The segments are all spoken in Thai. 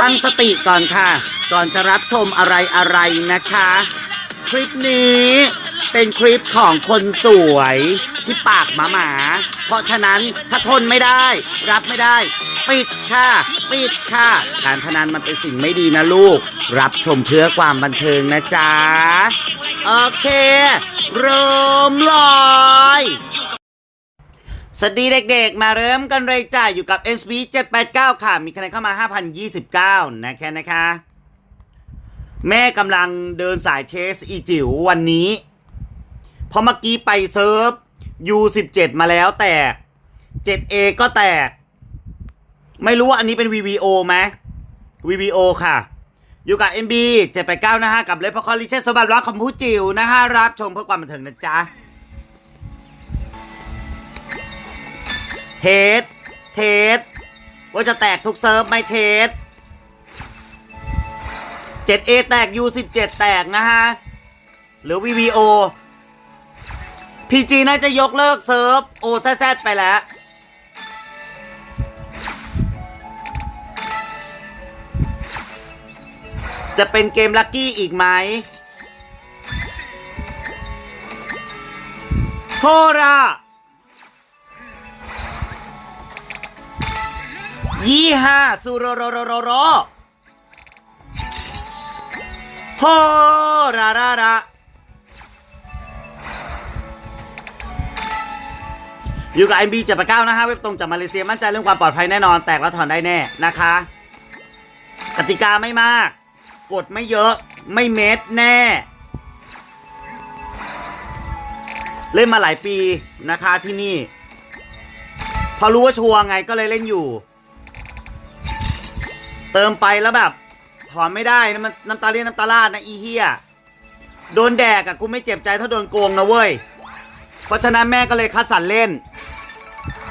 ตั้งสติก่อนค่ะ ก่อนจะรับชมอะไรอะไรนะคะ คลิปนี้เป็นคลิปของคนสวยที่ปากหมาหมา เพราะฉะนั้นถ้าทนไม่ได้ รับไม่ได้ ปิดค่ะ ปิดค่ะ การพนันมันเป็นสิ่งไม่ดีนะลูก รับชมเพื่อความบันเทิงนะจ๊ะ โอเคเริ่มเลย สวัสดีเด็กๆ มาเริ่มกันเลยจ้าอยู่กับ SB 789 ค่ะ มีคะแนนเข้ามา 5,029 นะแคะนะคะ แม่กำลังเดินสายเทสอีจิ๋ววันนี้พราะเมื่อกี้ไปเซิร์ฟ U17 มาแล้วแตก 7A ก็แตก ไม่รู้ว่าอันนี้เป็น VVO ไหม VVO ค่ะ อยู่กับ MB 789 นะฮะ กับเลฟพคอลิเชสสบัติรักของผู้จิ๋วนะฮะ รับชมเพื่อความบันเทิงนะจ๊ะ เทส เทส ว่าจะแตกทุกเซิร์ฟไหม่เทส 7A แตก U17 แตกนะฮะ หรือ VVO PG น่าจะยกเลิกเซิร์ฟ OZZ ไปแล้ว จะเป็นเกมลักกี้อีกไหมโทระ ยี่ห้าสุโรโรโรโรโรโฮราราราอยู่กับ MB 7 8 9นะฮะเว็บตรงจากมาเลเซียมั่นใจเรื่องความปลอดภัยแน่นอน แตกแล้วถอนได้แน่นะคะ กติกาไม่มาก กดไม่เยอะไม่เม็ดแน่ เล่นมาหลายปีนะคะที่นี่ พอรู้ว่าชัวร์ไงก็เลยเล่นอยู่ เติมไปแล้วแบบถอนไม่ได้นะมันน้ำตาเลียนน้ำตาลาดนะอีเฮียโดนแดกอะกูไม่เจ็บใจถ้าโดนโกงนะเว้ย เพราะฉะนั้นแม่ก็เลยคัดสรรเล่น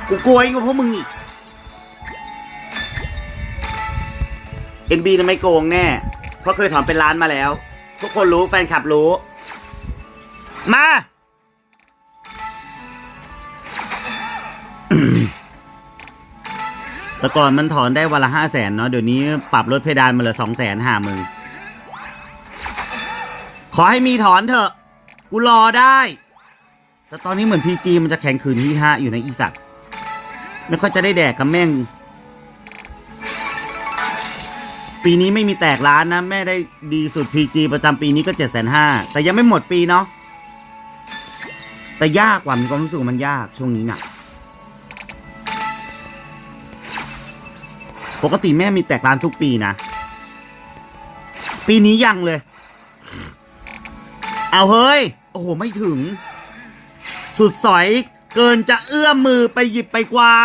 กูกลัวยิ่งกว่าพวกมึงอีก NB นะไม่โกงแน่ เพราะเคยถอนเป็นล้านมาแล้ว ทุกคนรู้แฟนคลับรู้ มา แต่ก่อนมันถอนได้วันละห้าแสนเนาะเดี๋ยวนี้ปรับลดเพดานมาเหลือสองแสนห้ามึงขอให้มีถอนเถอะ กูรอได้ แต่ตอนนี้เหมือนพีจีมันจะแข่งขืนที่ห้าอยู่ในอีสัตว์ไม่ค่อยจะได้แดกกับแม่ง ปีนี้ไม่มีแตกร้านนะ แม่ได้ดีสุด PG ประจำปีนี้ก็เจ็ดแสนห้าแต่ยังไม่หมดปีเนาะแต่ยากกว่ามีความรู้สึกมันยากช่วงนี้หน่ะ ปกติแม่มีแตกร้านทุกปีนะ ปีนี้ยังเลย เอาเฮ้ย โอ้โห ไม่ถึง สุดสอยเกินจะเอื้อมมือไปหยิบไปคว้า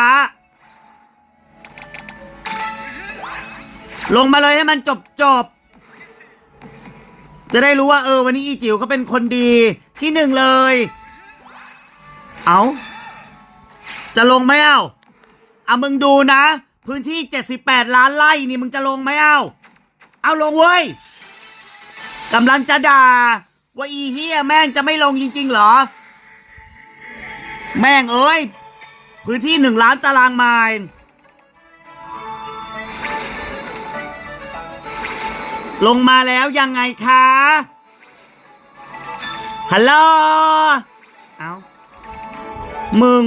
ลงมาเลยให้มันจบจบจะได้รู้ว่าเออวันนี้อีจิ๋วเขาเป็นคนดีที่หนึ่งเลย เอา จะลงไหมเอ้าเอามึงดูนะ พื้นที่ 78 ล้านไร่นี่มึงจะลงไหมเอ้าเอาลงเว้ยกำลังจะด่าว่าอีเฮียแม่งจะไม่ลงจริง ๆ เหรอ แม่งเอ้ย พื้นที่หนึ่งล้านตารางไมล์ลงมาแล้วยังไงคะ ฮัลโหล เอา มึง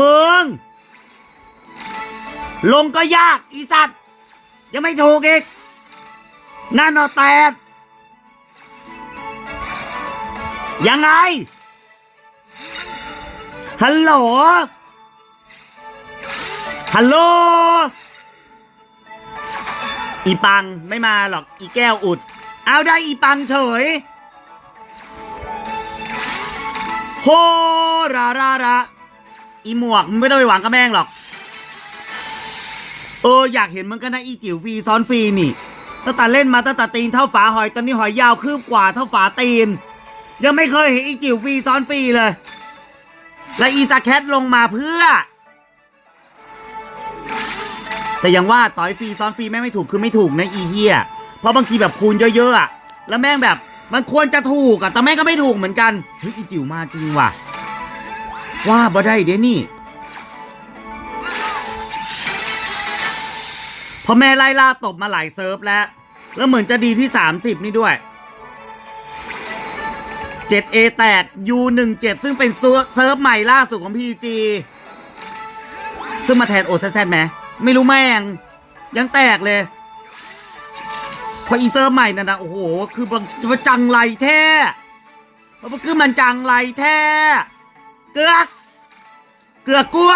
มึง ลงก็ยาก อีสัตว์ ยังไม่ถูกอีก นั่นเอาแตดยังไง ฮัลโหล ฮัลโหล อีปังไม่มาหรอก อีแก้วอุด เอาได้อีปังเฉยโฮรารารา อีหมวกมึงไม่ต้องไปหวังกับแม่งหรอก เอออยากเห็นมันก็นะอีจิ๋วฟรีซ้อนฟรีนี่ตั้งแต่เล่นมาตั้งแต่ตีนเท่าฝาหอยตอนนี้หอยยาวคืบกว่าเท่าฝาตีน ยังไม่เคยเห็นอีจิ๋วฟรีซ้อนฟรีเลย และอีซาแคทลงมาเพื่อ แต่ยังว่าต่อยฟรีซ้อนฟรีแม่งไม่ถูกคือไม่ถูกนะอีเฮียเพราะบางทีแบบคูณเยอะๆอะแล้วแม่งแบบมันควรจะถูกอะแต่แม่งก็ไม่ถูกเหมือนกันเฮ้ยอีจิ๋วมาจริงว่ะ ว่าบ่ได้เด้นี่เพราะแม่ไล่ล่าตบมาหลายเซิร์ฟแล้ว แล้วเหมือนจะดีที่ 30 นี่ด้วย 7A แตก U17 ซึ่งเป็นเซิร์ฟใหม่ล่าสุดของ PG ซึ่งมาแทนโอซแซไหมไม่รู้แม่ง ยังแตกเลย พออีเซิร์ฟใหม่นั่นนะโอ้โห คือบางมันจังไรแท้ มันคือมันจังไรแท้ เกือ เกลือกลัว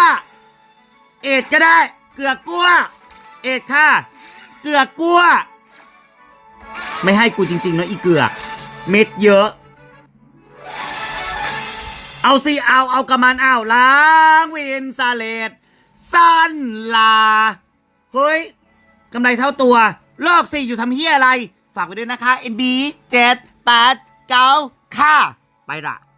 เอ็ดก็ได้ เกลือกลัวเอ็ดค่ะ เกลือกลัวไม่ให้กูจริงๆเนอะอีเกลือ เม็ดเยอะ เอาสิเอาเอากระมันเอาล้างวินซาเลตสั้นลา เฮ้ยกำไรเท่าตัว ลอกสี่อยู่ทำเฮียอะไร ฝากไว้ด้วยนะคะ NB 7 8 9 ค่ะ ไปละ